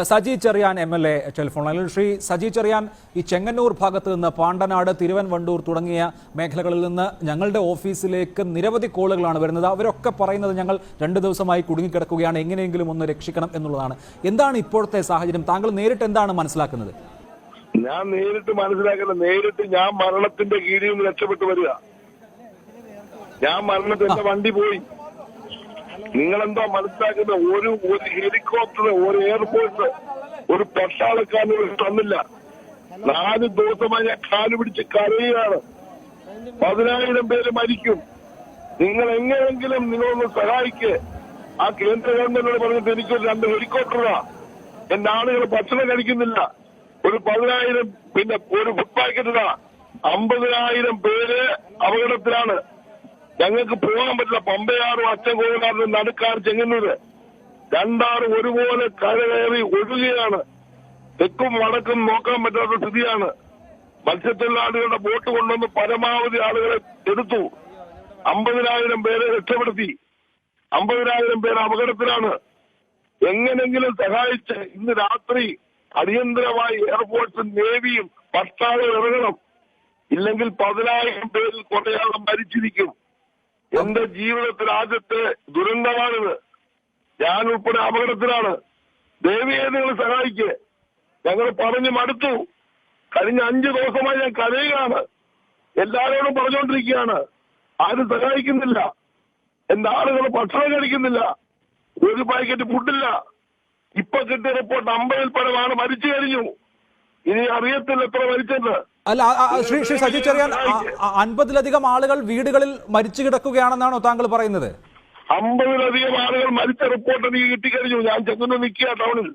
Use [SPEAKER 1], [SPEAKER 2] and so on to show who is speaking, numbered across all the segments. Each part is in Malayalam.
[SPEAKER 1] Saji Cherian M L A telephone ലൈനിൽ ശ്രീ സജി ചെറിയാൻ ഈ ചെങ്ങന്നൂർ ഭാഗത്ത് നിന്ന് പാണ്ടനാട് തിരുവൻവണ്ടൂർ തുടങ്ങിയ മേഖലകളിൽ നിന്ന് ഞങ്ങളുടെ ഓഫീസിലേക്ക് നിരവധി കോളുകളാണ് വരുന്നത്. അവരൊക്കെ പറയുന്നത് ഞങ്ങൾ രണ്ട് ദിവസമായി കുടുങ്ങിക്കിടക്കുകയാണ് എങ്ങനെയെങ്കിലും ഒന്ന് രക്ഷിക്കണം എന്നുള്ളതാണ്. എന്താണ് ഇപ്പോഴത്തെ സാഹചര്യം? താങ്കൾ നേരിട്ട് എന്താണ് മനസ്സിലാക്കുന്നത്?
[SPEAKER 2] ഞാൻ നേരിട്ട് മനസ്സിലാക്കുന്നത് നേരിട്ട് ഞാൻ മരണത്തിന്റെ കീഴിൽ നിന്ന് രക്ഷപ്പെട്ടു വരിക. ഞാൻ മരണത്തിന്റെ വണ്ടി പോയി. നിങ്ങളെന്തോ മനസ്സിലാക്കുന്ന ഒരു ഒരു ഹെലികോപ്റ്റർ ഒരു എയർപോർട്ട് ഒരു പട്ടാളക്കാരന് തന്നില്ല. നാല് ദിവസമായി ഞാൻ കാൽ പിടിച്ച് കരയുകയാണ്. പതിനായിരം പേര് മരിക്കും. നിങ്ങൾ എങ്ങനെയെങ്കിലും നിങ്ങളൊന്ന് സഹായിക്ക്. ആ കേന്ദ്ര ഗവൺമെന്റിനോട് പറഞ്ഞിട്ട് എനിക്കൊരു രണ്ട് ഹെലികോപ്റ്ററാ. എന്റെ ആളുകൾ ഭക്ഷണം കഴിക്കുന്നില്ല. ഒരു പതിനായിരം പിന്നെ ഒരു ഫുഡ് പാക്കറ്റിനാ അമ്പതിനായിരം പേര് അപകടത്തിലാണ്. ഞങ്ങൾക്ക് പോകാൻ പറ്റില്ല. പമ്പയാറും അച്ചൻകോവിലാറും നടുക്കാർ ചെങ്ങന്നൂര്. രണ്ടാറും ഒരുപോലെ കരകയറി ഒഴുകുകയാണ്. തെക്കും വടക്കും നോക്കാൻ പറ്റാത്ത സ്ഥിതിയാണ്. മത്സ്യത്തൊഴിലാളികളുടെ ബോട്ട് കൊണ്ടുവന്ന് പരമാവധി ആളുകളെ എടുത്തു. അമ്പതിനായിരം പേരെ രക്ഷപ്പെടുത്തി. അമ്പതിനായിരം പേര് അപകടത്തിലാണ്. എങ്ങനെങ്കിലും സഹായിച്ച് ഇന്ന് രാത്രി അടിയന്തരമായി എയർഫോഴ്സും നേവിയും പട്ടാളം ഇറങ്ങണം. ഇല്ലെങ്കിൽ പതിനായിരം പേരിൽ കുറയാതെ മരിച്ചിരിക്കും. എന്റെ ജീവിതത്തിൽ ആദ്യത്തെ ദുരന്തമാണിത്. ഞാൻ ഉൾപ്പെടെ അപകടത്തിലാണ്. ദേവിയെ നിങ്ങൾ സഹായിക്കേ. ഞങ്ങൾ പറഞ്ഞു മടുത്തു. കഴിഞ്ഞ അഞ്ചു ദിവസമായി ഞാൻ കരയുകയാണ്. എല്ലാവരോടും പറഞ്ഞുകൊണ്ടിരിക്കുകയാണ്. ആരും സഹായിക്കുന്നില്ല. എന്റെ ആളുകൾ ഭക്ഷണം കഴിക്കുന്നില്ല. ഒരു പാക്കറ്റ് ഫുഡില്ല ഇപ്പൊ കിട്ടിയ റിപ്പോർട്ട് അമ്പതിൽ പരമാണ് മരിച്ചു കഴിഞ്ഞു. ഇനി അറിയത്തില്ല എത്ര മരിച്ചെന്ന്.
[SPEAKER 1] അല്ല ശ്രീ ശ്രീ സജി ചെറിയാൻ അൻപതിലധികം ആളുകൾ വീടുകളിൽ മരിച്ചു കിടക്കുകയാണെന്നാണോ താങ്കൾ പറയുന്നത്?
[SPEAKER 2] അമ്പതിലധികം ആളുകൾ മരിച്ച റിപ്പോർട്ട് എനിക്ക് കിട്ടിക്കഴിഞ്ഞു. ഞാൻ ചെന്നു നിൽക്കുക ടൗണിൽ.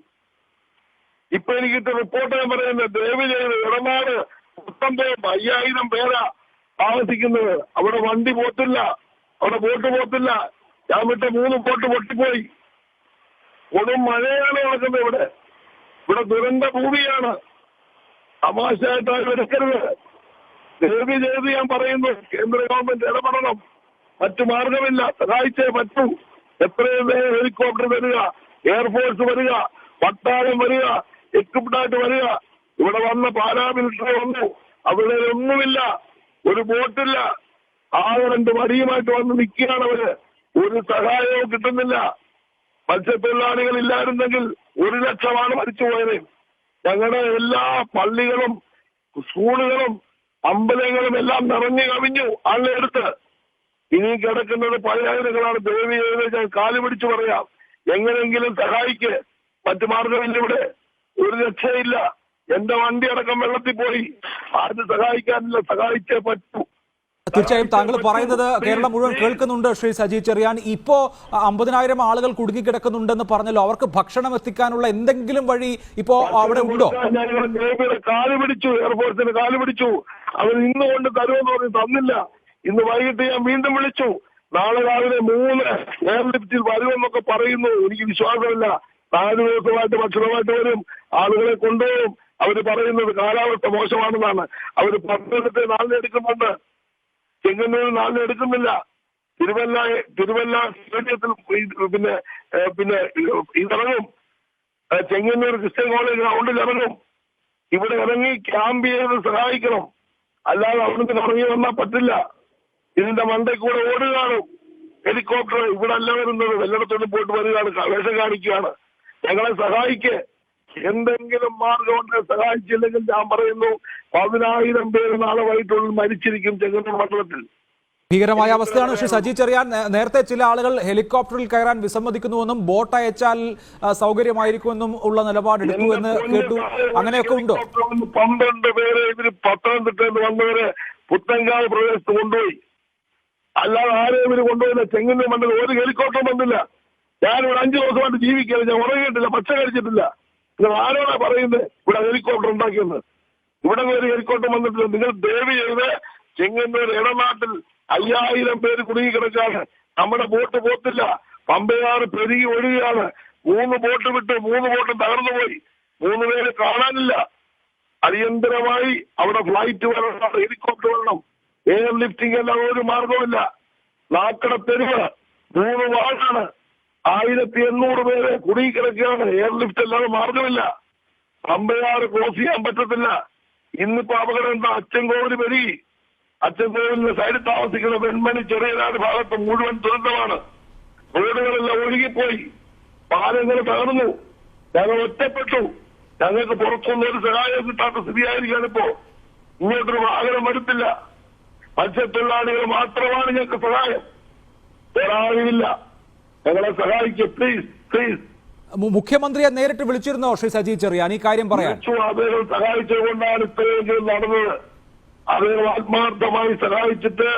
[SPEAKER 2] ഇപ്പൊ എനിക്ക് റിപ്പോർട്ട് ഞാൻ പറയുന്നത് ദയവ് ചെയ്ത് ഇടനാട് പത്തൊമ്പത് അയ്യായിരം പേരാ താമസിക്കുന്നത്. അവിടെ വണ്ടി പോത്തില്ല അവിടെ ബോട്ട് പോത്തില്ല. ഞാൻ വിട്ട മൂന്ന് ബോട്ട് പൊട്ടിപ്പോയി. കൊടും മഴയാണ് നടക്കുന്നത് ഇവിടെ. ഇവിടെ ദുരന്ത ഭൂമിയാണ്. തമാശയായിട്ട് എടുക്കരുത് ദേവി ദേവി ഞാൻ പറയുന്നു. കേന്ദ്ര ഗവൺമെന്റ് ഇടപെടണം. മറ്റു മാർഗമില്ല. സഹായിച്ചേ പറ്റൂ. എത്രയും വേഗം ഹെലികോപ്റ്റർ വരിക എയർഫോഴ്സ് വരിക പട്ടാളം വരിക എക്വിപ്ഡായിട്ട് വരിക. ഇവിടെ വന്ന പാരാമിലിറ്ററി വന്നു. അവിടെ ഒന്നുമില്ല. ഒരു ബോട്ടില്ല. ആകെ രണ്ട് വടിയുമായിട്ട് വന്ന് നിൽക്കുകയാണ് അവർ. ഒരു സഹായവും കിട്ടുന്നില്ല. മത്സ്യത്തൊഴിലാളികൾ ഇല്ലായിരുന്നെങ്കിൽ ഒരു ലക്ഷമാണ് മരിച്ചുപോയത്. ഞങ്ങളുടെ എല്ലാ പള്ളികളും സ്കൂളുകളും അമ്പലങ്ങളും എല്ലാം നിറഞ്ഞു കവിഞ്ഞു അങ്ങെടുത്ത് ഇനി കിടക്കുന്നത് പതിനായിരങ്ങളാണ്. ദേവി ഞാൻ കാലു പിടിച്ചു പറയാം. എങ്ങനെയെങ്കിലും സഹായിക്ക്. മറ്റു മാർഗമില്ല ഇവിടെ. ഒരു രക്ഷയില്ല. എന്റെ വണ്ടി അടക്കം വെള്ളത്തിൽ പോയി. ആരും സഹായിക്കാനില്ല. സഹായിച്ചേ പറ്റൂ.
[SPEAKER 1] തീർച്ചയായും താങ്കൾ പറയുന്നത് കേരളം മുഴുവൻ കേൾക്കുന്നുണ്ട് ശ്രീ സജി ചെറിയാൻ. ഇപ്പോ അമ്പതിനായിരം ആളുകൾ കുടുങ്ങിക്കിടക്കുന്നുണ്ടെന്ന് പറഞ്ഞല്ലോ. അവർക്ക് ഭക്ഷണം എത്തിക്കാനുള്ള എന്തെങ്കിലും വഴി ഇപ്പോ അവിടെ ഉണ്ടോ?
[SPEAKER 2] കാൽ പിടിച്ചു എയർഫോഴ്സിന് കാൽ പിടിച്ചു. അവർ ഇന്ന് കൊണ്ട് തരുമെന്ന് പറഞ്ഞ് തന്നില്ല. ഇന്ന് വൈകിട്ട് ഞാൻ വീണ്ടും വിളിച്ചു. നാളെ രാവിലെ മൂന്ന് എയർലിഫ്റ്റിൽ വരുമെന്നൊക്കെ പറയുന്നു. എനിക്ക് വിശ്വാസമില്ല. നാല് ദിവസമായിട്ട് ഭക്ഷണമായിട്ട് വരും. ആളുകളെ കൊണ്ടുപോകും. അവർ പറയുന്നത് കാലാവസ്ഥ മോശമാണെന്നാണ്. അവർ പത്തനത്തെ നാളിനെ ചെങ്ങന്നൂർ നാളിനെ എടുക്കുന്നില്ല. തിരുവല്ല തിരുവല്ല സ്റ്റേഡിയത്തിൽ പിന്നെ പിന്നെ ഇതിറങ്ങും ചെങ്ങന്നൂർ ക്രിസ്ത്യൻ കോളേജ് ഗ്രൗണ്ടിൽ ഇറങ്ങും. ഇവിടെ ഇറങ്ങി ക്യാമ്പ് ചെയ്ത് സഹായിക്കണം. അല്ലാതെ അവിടുന്ന് ഇറങ്ങി വന്നാൽ പറ്റില്ല. ഇതിന്റെ മണ്ടയിൽ കൂടെ ഓടുകയാണ്. ഹെലികോപ്റ്റർ ഇവിടെ അല്ല വരുന്നത്. വല്ലയിടത്തോടും പോയിട്ട് വരികയാണ്. വേഷം കാണിക്കുകയാണ്. ഞങ്ങളെ സഹായിക്ക്. എന്തെങ്കിലും മാർഗമുണ്ട് സഹായിച്ചില്ലെങ്കിൽ ഞാൻ പറയുന്നു പതിനായിരം പേര് നാളെ വൈകിട്ടുള്ളിൽ മരിച്ചിരിക്കും ചെങ്ങന്നൂർ മണ്ഡലത്തിൽ.
[SPEAKER 1] ഭീകരമായ അവസ്ഥയാണ് ശ്രീ സജി ചെറിയാൻ. നേരത്തെ ചില ആളുകൾ ഹെലികോപ്റ്ററിൽ കയറാൻ വിസമ്മതിക്കുന്നുവെന്നും ബോട്ട് അയച്ചാൽ സൗകര്യമായിരിക്കുമെന്നും ഉള്ള നിലപാടെടുത്തു എന്ന് കേട്ടു. അങ്ങനെയൊക്കെ ഉണ്ടോ?
[SPEAKER 2] പന്ത്രണ്ട് പേരെ ഇവർ പത്തനംതിട്ടയിൽ നിന്ന് വന്നവരെ പുത്തങ്കാവ് പ്രദേശത്ത് കൊണ്ടുപോയി. അല്ലാതെ ആരെയും ഇവർ കൊണ്ടുപോയില്ല. ചെങ്ങന്നൂർ മണ്ഡലം ഒരു ഹെലികോപ്റ്റർ വന്നില്ല. ഞാനിവിടെ അഞ്ചു ദിവസമായിട്ട് ജീവിക്കില്ല ഞാൻ ഉറങ്ങിയിട്ടില്ല. പച്ച കഴിച്ചിട്ടില്ല. നിങ്ങൾ ആരോടാ പറയുന്നത്? ഇവിടെ ഹെലികോപ്റ്റർ ഉണ്ടാക്കിയെന്ന്. ഇവിടെ ഒരു ഹെലികോപ്റ്റർ വന്നിട്ടില്ല നിങ്ങൾ ദയവ് ചെയ്ത് ചെങ്ങന്നൂർ ഇടനാട്ടിൽ അയ്യായിരം പേര് കുടുങ്ങി കിടക്കാണ് നമ്മുടെ ബോട്ട് പോത്തില്ല. പമ്പയാറ് പെരുകി ഒഴുകുകയാണ്. മൂന്ന് ബോട്ട് വിട്ട്. മൂന്ന് ബോട്ട് തകർന്നു പോയി. മൂന്ന് പേര് കാണാനില്ല. അടിയന്തരമായി അവിടെ ഫ്ലൈറ്റ് വരണം ഹെലികോപ്റ്റർ വരണം. എയർ ലിഫ്റ്റിംഗ് എല്ലാം ഒരു മാർഗമില്ല നാക്കട തെരുവ്. മൂന്ന് വാർഡാണ്. ആയിരത്തി എണ്ണൂറ് പേരെ കുടുങ്ങി എയർലിഫ്റ്റ് അല്ലാതെ മാർഗമില്ല പമ്പയാറ് ക്രോസ് ചെയ്യാൻ പറ്റത്തില്ല. ഇന്നിപ്പോ അപകടം എന്താ? അച്ചൻകോവിൽ വരി. അച്ചൻകോവിലിന്റെ സൈഡിൽ താമസിക്കുന്ന വെൺമണി ചെറിയനാട് ഭാഗത്ത് മുഴുവൻ ദുരന്തമാണ്. റോഡുകളെല്ലാം ഒഴുകിപ്പോയി. പാലങ്ങൾ തകർന്നു. ഞങ്ങൾ ഒറ്റപ്പെട്ടു. ഞങ്ങൾക്ക് പുറത്തുനിന്ന് ഒരു സഹായം കിട്ടാത്ത സ്ഥിതിയായിരിക്കാണ് ഇപ്പോ. ഇങ്ങോട്ടൊരു വാഹനം എടുത്തില്ല മത്സ്യത്തൊഴിലാളികൾ മാത്രമാണ് ഞങ്ങൾക്ക് സഹായം. ഒരാളുമില്ല ഞങ്ങളെ സഹായിക്കും. പ്ലീസ് പ്ലീസ്
[SPEAKER 1] മുഖ്യമന്ത്രിയെ നേരിട്ട് വിളിച്ചിരുന്നോ ശ്രീ സജി ചെറിയാൻ? ഈ കാര്യം പറയാൻ.
[SPEAKER 2] അദ്ദേഹം സഹായിച്ചുകൊണ്ടാണ് ഇത്രയെങ്കിലും നടന്നത്. അദ്ദേഹം ആത്മാർത്ഥമായി സഹായിച്ചിട്ട്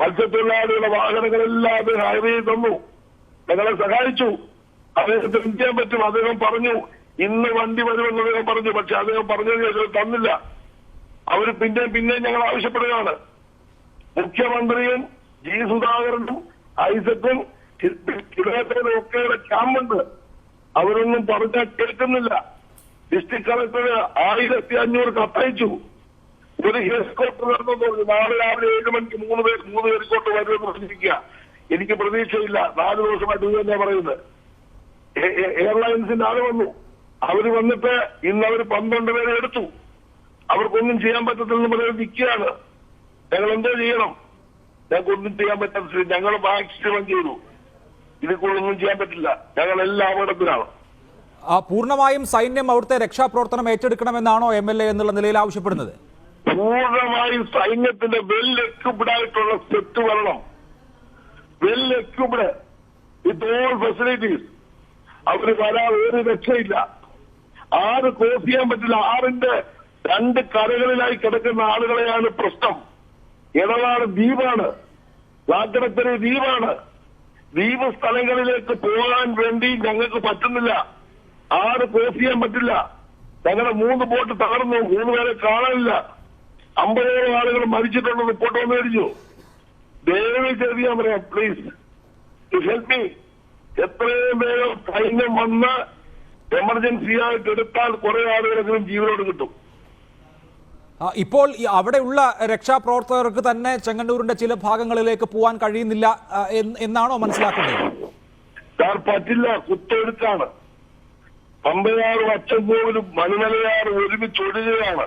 [SPEAKER 2] മത്സ്യത്തൊഴിലാളികളുടെ വാഹനങ്ങളെല്ലാം അദ്ദേഹം ഹൈവേ തന്നു. ഞങ്ങളെ സഹായിച്ചു. അദ്ദേഹത്തിന് ചെയ്യാൻ പറ്റും. അദ്ദേഹം പറഞ്ഞു. ഇന്ന് വണ്ടി വരുമെന്ന് അദ്ദേഹം പറഞ്ഞു. പക്ഷെ അദ്ദേഹം പറഞ്ഞതിന് ശേഷം തന്നില്ല. അവർ പിന്നെ പിന്നെ ഞങ്ങൾ ആവശ്യപ്പെടുകയാണ്. മുഖ്യമന്ത്രിയും ജി സുധാകരനും ഐസക്കും ഒക്കെയുടെ ക്യാമ്പുണ്ട്. അവരൊന്നും പറഞ്ഞാൽ കേൾക്കുന്നില്ല. ഡിസ്ട്രിക്ട് കളക്ടർ ആയിരത്തി അഞ്ഞൂറ് കത്തയച്ചു. ഒരു ഹെലികോപ്റ്റർ നടന്നു പറഞ്ഞു. നാളെ രാവിലെ ഏഴ് മണിക്ക് മൂന്ന് പേർ മൂന്ന് ഹെലികോപ്റ്റർ വരുമെന്ന് പറഞ്ഞിരിക്കുക. എനിക്ക് പ്രതീക്ഷയില്ല. നാല് ദിവസമായിട്ട് ഇത് തന്നെ പറയുന്നത്. എയർലൈൻസിന്റെ ആൾ വന്നു. അവർ വന്നിട്ട് ഇന്ന് അവർ പന്ത്രണ്ട് പേരെ എടുത്തു. അവർക്കൊന്നും ചെയ്യാൻ പറ്റത്തില്ലെന്ന് പറയാൻ നിൽക്കുകയാണ്. ഞങ്ങൾ എന്തോ ചെയ്യണം. ഞങ്ങൾക്കൊന്നും ചെയ്യാൻ പറ്റാത്ത ഞങ്ങൾ മാക്സിമം ചെയ്തു. ഇതിൽ കൂടുതലൊന്നും ചെയ്യാൻ പറ്റില്ല. ഞങ്ങൾ എല്ലാ അപകടത്തിലാണ്
[SPEAKER 1] പൂർണമായും സൈന്യം അവിടുത്തെ രക്ഷാപ്രവർത്തനം ഏറ്റെടുക്കണമെന്നാണോ എം എൽ എ എന്നുള്ള നിലയിൽ ആവശ്യപ്പെടുന്നത്?
[SPEAKER 2] പൂർണമായും സൈന്യത്തിന്റെ വെൽ എക്യുപ്ഡ് ആയിട്ടുള്ള സെറ്റ് വരണം. Well equipped with all facilities അവർ വരാൻ ഒരു രക്ഷയില്ല. ആറ് ക്രോസ് ചെയ്യാൻ പറ്റില്ല. ആറിന്റെ രണ്ട് കരകളിലായി കിടക്കുന്ന ആളുകളെയാണ് പ്രശ്നം. ഇടനാട് ദ്വീപാണ്. ലാക്കടക്കര ദ്വീപാണ്. ദ്വീപ് സ്ഥലങ്ങളിലേക്ക് പോകാൻ വേണ്ടി ഞങ്ങൾക്ക് പറ്റുന്നില്ല. ആറ് ക്രോസ് ചെയ്യാൻ പറ്റില്ല. ഞങ്ങളുടെ മൂന്ന് ബോട്ട് തകർന്നു. മൂന്ന് പേരെ കാണാനില്ല. അമ്പതോളം ആളുകൾ മരിച്ചിട്ടുണ്ട് റിപ്പോർട്ട് വന്നു കഴിഞ്ഞു ദയവ് ചെയ്ത് പറയാം പ്ലീസ് ടു ഹെൽപ്പ് മീ എത്രയും വേഗം സൈന്യം വന്ന് എമർജൻസി ആയിട്ട് എടുത്താൽ കുറെ ആളുകളെങ്കിലും ജീവനോട് കിട്ടും.
[SPEAKER 1] ഇപ്പോൾ അവിടെയുള്ള രക്ഷാപ്രവർത്തകർക്ക് തന്നെ ചെങ്ങന്നൂരിന്റെ ചില ഭാഗങ്ങളിലേക്ക് പോകാൻ കഴിയുന്നില്ല എന്നാണോ മനസ്സിലാക്കുന്നത്
[SPEAKER 2] സാർ പറ്റില്ല. കുത്തൊഴുക്കാണ്. പമ്പയാറും അച്ചൻകോവിലും മണിമലയാറും ഒരുമിച്ച് ഒഴുകുകയാണ്.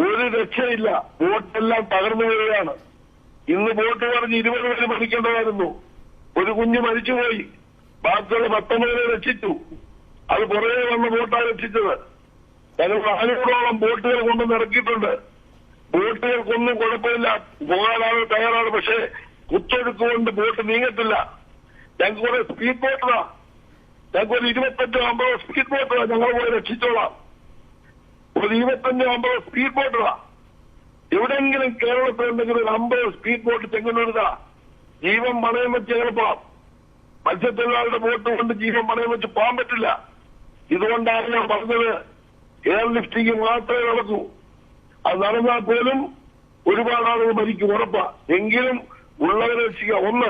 [SPEAKER 2] ഒരു രക്ഷയില്ല. ബോട്ടെല്ലാം തകർന്നു വരികയാണ് ഇന്ന് ബോട്ട് പറഞ്ഞ് ഇരുപത് പേര് മരിക്കേണ്ടതായിരുന്നു. ഒരു കുഞ്ഞ് മരിച്ചുപോയി. ബാക്കിയുള്ള പത്തൊമ്പതിനെ രക്ഷിച്ചു. അത് പുറകെ വന്ന ബോട്ടാണ് രക്ഷിച്ചത്. ഞങ്ങൾ നാനൂറോളം ബോട്ടുകൾ കൊണ്ട് ഇറക്കിയിട്ടുണ്ട്. ബോട്ടുകൾക്കൊന്നും കുഴപ്പമില്ല. പോകാനാണ് തയ്യാറാണ്. പക്ഷേ കുത്തൊഴുക്ക് കൊണ്ട് ബോട്ട് നീങ്ങത്തില്ല. ഞങ്ങൾക്ക് കുറെ സ്പീഡ് ബോട്ടാ ഞങ്ങൾക്ക് ഒരു ഇരുപത്തഞ്ചോ അമ്പതോ സ്പീഡ് ബോട്ടാ ഞങ്ങൾ പോയി രക്ഷിച്ചോളാം. ഒരു ഇരുപത്തഞ്ചോ അമ്പതോ സ്പീഡ് ബോട്ടാ എവിടെയെങ്കിലും കേരളത്തിൽ എന്തെങ്കിലും ഒരു അമ്പത് സ്പീഡ് ബോട്ട് ചെങ്ങന്നൂരുതാ ജീവൻ പണയം വെച്ച് പോവാം മത്സ്യത്തൊഴിലാളിയുടെ ബോട്ട് കൊണ്ട് ജീവൻ പണയം വെച്ച് പോകാൻ പറ്റില്ല. ഇതുകൊണ്ടാണ് ഞാൻ പറഞ്ഞത് എയർ ലിഫ്റ്റിംഗ് മാത്രമേ നടക്കൂ. അത് നടന്നാൽ പോലും ഒരുപാട് ആളുകൾ മരിക്കും ഉറപ്പാ. എങ്കിലും ഉള്ളവരെ രക്ഷിക്കുക. ഒന്ന്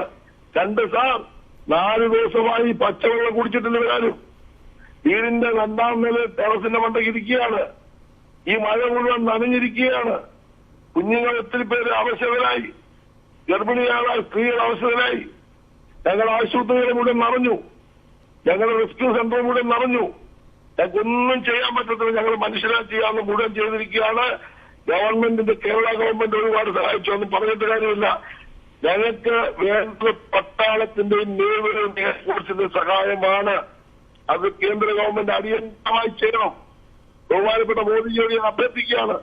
[SPEAKER 2] രണ്ട് സാർ നാല് ദിവസമായി പച്ചവെള്ളം കുടിച്ചിട്ടില്ല വരാനും. വീടിന്റെ രണ്ടാം നില ടെറസിന്റെ മണ്ടയ്ക്ക് ഇരിക്കുകയാണ്. ഈ മഴ മുഴുവൻ നനഞ്ഞിരിക്കുകയാണ്. കുഞ്ഞുങ്ങൾ ഒത്തിരി പേര് അവശതരായി. ഗർഭിണിയായ സ്ത്രീകൾ അവശതരായി. ഞങ്ങൾ ആശുപത്രികളെ മുഴുവൻ നിറഞ്ഞു. ഞങ്ങളുടെ റെസ്ക്യൂ സെന്റർ മുഴുവൻ നിറഞ്ഞു. ഞങ്ങൾക്കൊന്നും ചെയ്യാൻ പറ്റത്തില്ല. ഞങ്ങൾ മനുഷ്യരാ ചെയ്യാന്ന് മുഴുവൻ ചെയ്തിരിക്കുകയാണ്. ഗവൺമെന്റിന്റെ കേരള ഗവൺമെന്റ് ഒരുപാട് സഹായിച്ചു ഒന്നും പറഞ്ഞിട്ട് കാര്യമില്ല. ഞങ്ങൾക്ക് വേണ്ട പട്ടാളത്തിന്റെയും നേവിയുടെയും എയർഫോഴ്സിന്റെ സഹായമാണ്. അത് കേന്ദ്ര ഗവൺമെന്റ് അടിയന്തരമായി ചെയ്യണം. ബഹുമാനപ്പെട്ട മോദിജിയോട് ഞാൻ അഭ്യർത്ഥിക്കുകയാണ്.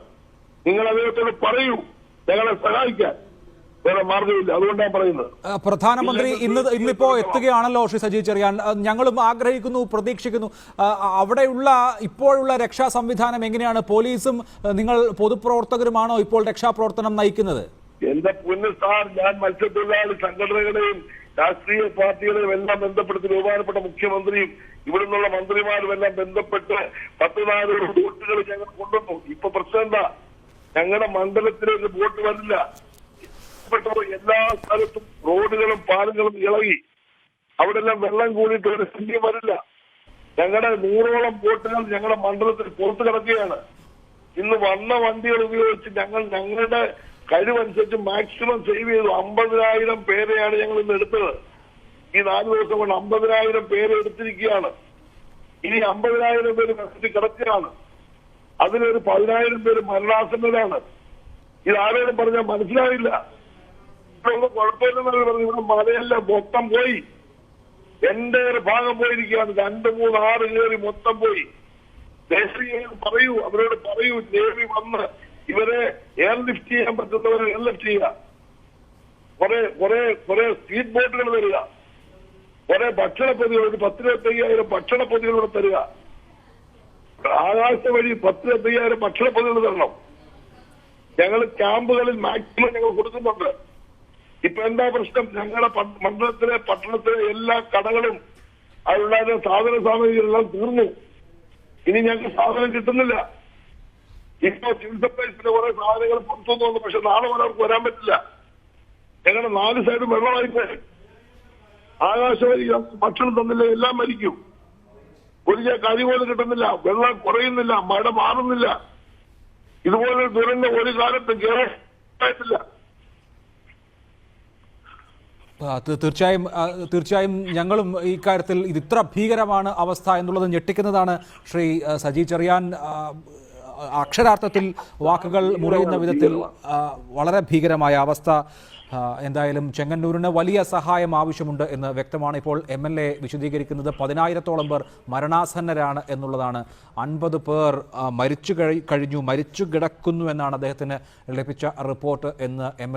[SPEAKER 2] നിങ്ങൾ അദ്ദേഹത്തോട് പറയൂ. ഞങ്ങളെ സഹായിക്കാൻ. വേറെ മാർഗമില്ല അതുകൊണ്ടാണ് പറയുന്നത്.
[SPEAKER 1] പ്രധാനമന്ത്രി ഇന്ന് ഇന്നിപ്പോ എത്തുകയാണല്ലോ ശ്രീ സജി ചെറിയാൻ. ഞങ്ങളും ആഗ്രഹിക്കുന്നു പ്രതീക്ഷിക്കുന്നു. അവിടെയുള്ള ഇപ്പോഴുള്ള രക്ഷാ സംവിധാനം എങ്ങനെയാണ്? പോലീസും നിങ്ങൾ പൊതുപ്രവർത്തകരുമാണോ ഇപ്പോൾ രക്ഷാപ്രവർത്തനം നയിക്കുന്നത്?
[SPEAKER 2] എന്റെ പൊന്നു സാർ ഞാൻ മത്സ്യത്തൊഴിലാളി സംഘടനകളെയും രാഷ്ട്രീയ പാർട്ടികളെയും എല്ലാം ബന്ധപ്പെടുത്തി ബഹുമാനപ്പെട്ട മുഖ്യമന്ത്രിയും ഇവിടെ നിന്നുള്ള മന്ത്രിമാരും എല്ലാം ബന്ധപ്പെട്ട് പത്ത് നാല് ബോട്ടുകൾ ഞങ്ങൾ കൊണ്ടുവന്നു. ഇപ്പൊ പ്രശ്നം എന്താ? ഞങ്ങളുടെ മണ്ഡലത്തിലേക്ക് ബോട്ട് വരില്ല. ബന്ധപ്പെട്ട എല്ലാ സ്ഥലത്തും റോഡുകളും പാലങ്ങളും ഇളകി. അവിടെ എല്ലാം വെള്ളം കൂടിയിട്ട് ഒരു സ്ഥിതി വരില്ല. ഞങ്ങളുടെ നൂറോളം ബോട്ടുകൾ ഞങ്ങളുടെ മണ്ഡലത്തിൽ പുറത്തു കിടക്കുകയാണ്. ഇന്ന് വന്ന വണ്ടികൾ ഉപയോഗിച്ച് ഞങ്ങൾ ഞങ്ങളുടെ കഴിവനുസരിച്ച് മാക്സിമം സേവ് ചെയ്തു. അമ്പതിനായിരം പേരെയാണ് ഞങ്ങൾ ഇന്ന് എടുത്തത്. ഈ നാല് ദിവസം കൊണ്ട് അമ്പതിനായിരം പേര് എടുത്തിരിക്കുകയാണ്. ഇനി അമ്പതിനായിരം പേര് കസ്റ്റഡി കിടക്കുകയാണ്. അതിലൊരു പതിനായിരം പേര് മരണാസന്നരാണ്. ഇത് ആരോടും പറഞ്ഞാൽ മനസ്സിലായില്ല ഇതൊന്നും കുഴപ്പമില്ലെന്നല്ല പറഞ്ഞു ഇവിടെ മലയല്ല മൊത്തം പോയി. എന്റെ ഒരു ഭാഗം പോയിരിക്കുകയാണ്. രണ്ട് മൂന്ന് ആറ് കയറി മൊത്തം പോയി. ദേശീയ പറയൂ. അവരോട് പറയൂ. നേവി വന്ന് ഇവരെ എയർ ലിഫ്റ്റ് ചെയ്യാൻ പറ്റുന്നവരെ എയർ ലിഫ്റ്റ് ചെയ്യുക. കുറെ കുറെ കുറെ സ്പീഡ് ബോട്ടുകൾ തരിക. കുറെ ഭക്ഷണ പൊതികൾ ഒരു പത്തിരുപത്തയ്യായിരം ഭക്ഷണ ഇവിടെ തരിക. ആകാശ വഴി പത്തിരുപത്തയ്യായിരം ഭക്ഷണ പൊതികൾ തരണം ഞങ്ങൾ ക്യാമ്പുകളിൽ മാക്സിമം ഞങ്ങൾ കൊടുക്കുന്നുണ്ട്. ഇപ്പൊ എന്താ പ്രശ്നം? ഞങ്ങളുടെ മണ്ഡലത്തിലെ പട്ടണത്തിലെ എല്ലാ കടകളും അതിലുണ്ടായിരുന്ന സാധന സാമഗ്രികളെല്ലാം തീർന്നു. ഇനി ഞങ്ങൾക്ക് സാധനം കിട്ടുന്നില്ല. ഇപ്പൊ സിവിൽ സപ്ലൈസിന്റെ കുറെ സാധനങ്ങൾ പുറത്തുനിന്ന് പക്ഷെ നാളെ വരെ അവർക്ക് വരാൻ പറ്റില്ല. ഞങ്ങളുടെ നാല് സൈഡും വെള്ളമായിപ്പോയി. ആകാശവാരി ഭക്ഷണം തന്നില്ല എല്ലാം മരിക്കും. ഒരു കരി പോലും കിട്ടുന്നില്ല. വെള്ളം കുറയുന്നില്ല മഴ മാറുന്നില്ല. ഇതുപോലെ ദുരന്തം ഒരു കാലത്ത് കേരളത്തില്ല
[SPEAKER 1] തീർച്ചയായും തീർച്ചയായും ഞങ്ങളും ഈ കാര്യത്തിൽ ഇത് ഇത്ര ഭീകരമാണ് അവസ്ഥ എന്നുള്ളത് ഞെട്ടിക്കുന്നതാണ്. ശ്രീ സജി ചെറിയാൻ അക്ഷരാർത്ഥത്തിൽ വാക്കുകൾ മുറിയുന്ന വിധത്തിൽ വളരെ ഭീകരമായ അവസ്ഥ. എന്തായാലും ചെങ്ങന്നൂരിന് വലിയ സഹായം ആവശ്യമുണ്ട് എന്ന് വ്യക്തമാണ് ഇപ്പോൾ എം എൽ എ വിശദീകരിക്കുന്നത്. പതിനായിരത്തോളം പേർ മരണാസന്നരാണ് എന്നുള്ളതാണ്. അൻപത് പേർ മരിച്ചു കഴി കഴിഞ്ഞു മരിച്ചു കിടക്കുന്നു എന്നാണ് അദ്ദേഹത്തിന് ലഭിച്ച റിപ്പോർട്ട് എന്ന് എം